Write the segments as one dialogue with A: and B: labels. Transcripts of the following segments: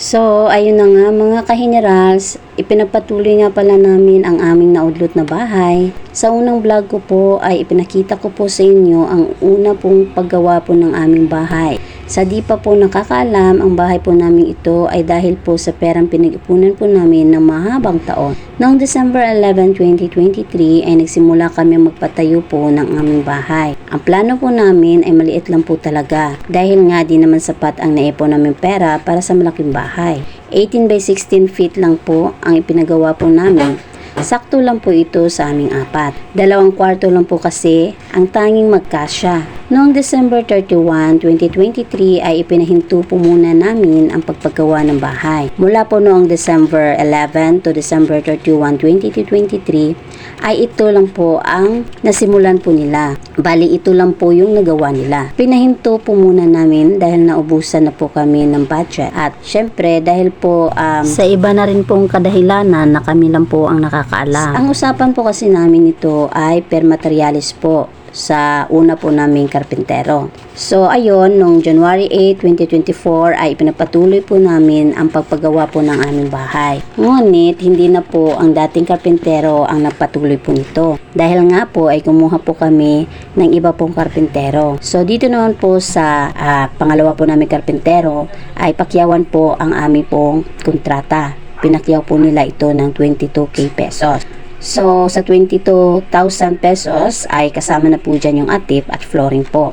A: So, ayun na nga mga kahinerals, ipinagpatuloy nga pala namin ang aming naudlot na bahay. Sa unang vlog ko po ay ipinakita ko po sa inyo ang una pong paggawa po ng aming bahay. Sa di pa po nakakaalam, ang bahay po namin ito ay dahil po sa perang pinag-ipunan po namin ng mahabang taon. Noong December 11, 2023 ay nagsimula kami magpatayo po ng aming bahay. Ang plano po namin ay maliit lang po talaga dahil nga di naman sapat ang naipon namin pera para sa malaking bahay. 18 by 16 feet lang po ang ipinagawa po namin. Sakto lang po ito sa aming apat. Dalawang kwarto lang po kasi ang tanging magkasya. Noong December 31, 2023 ay ipinahinto po muna namin ang pagpagawa ng bahay. Mula po noong December 11 to December 31, 2023 ay ito lang po ang nasimulan po nila. Bali ito lang po yung nagawa nila. Pinahinto po muna namin dahil naubusan na po kami ng budget. At syempre dahil po um, sa iba na rin pong kadahilanan na kami lang po ang nakakaalam. Ang usapan po kasi namin ito ay per materialis po sa una po naming karpintero. So ayun, noong January 8, 2024 ay pinagpatuloy po namin ang pagpagawa po ng aming bahay. Ngunit hindi na po ang dating karpintero ang nagpatuloy po nito. Dahil nga po ay kumuha po kami ng iba pong karpintero. So dito naman po sa ah, pangalawa po namin karpintero ay pakyawan po ang aming pong kontrata. Pinakyaw po nila ito ng 22k pesos. So, sa 22,000 pesos ay kasama na po dyan yung atip at flooring po.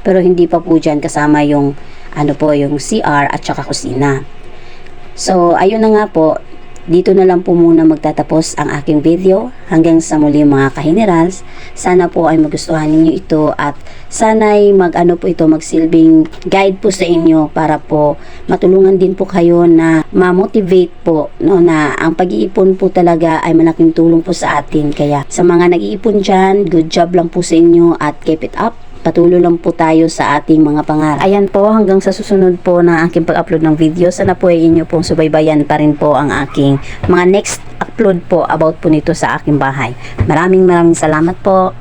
A: Pero hindi pa po dyan kasama yung ano po, yung CR at saka kusina. So, ayun na nga po, dito na lang po muna magtatapos ang aking video. Hanggang sa muli mga kahinerals, sana po ay magustuhan ninyo ito at sana ay mag ano po ito, magsilbing guide po sa inyo para po matulungan din po kayo na ma-motivate po no, na ang pag-iipon po talaga ay malaking tulong po sa atin. Kaya sa mga nag-iipon dyan, good job lang po sa inyo at keep it up. Patuloy lang po tayo sa ating mga pangarap. Ayan po, hanggang sa susunod po na aking pag-upload ng video. Sana po ay inyo pong subaybayan pa rin po ang aking mga next upload po about po nito sa aking bahay. Maraming maraming salamat po.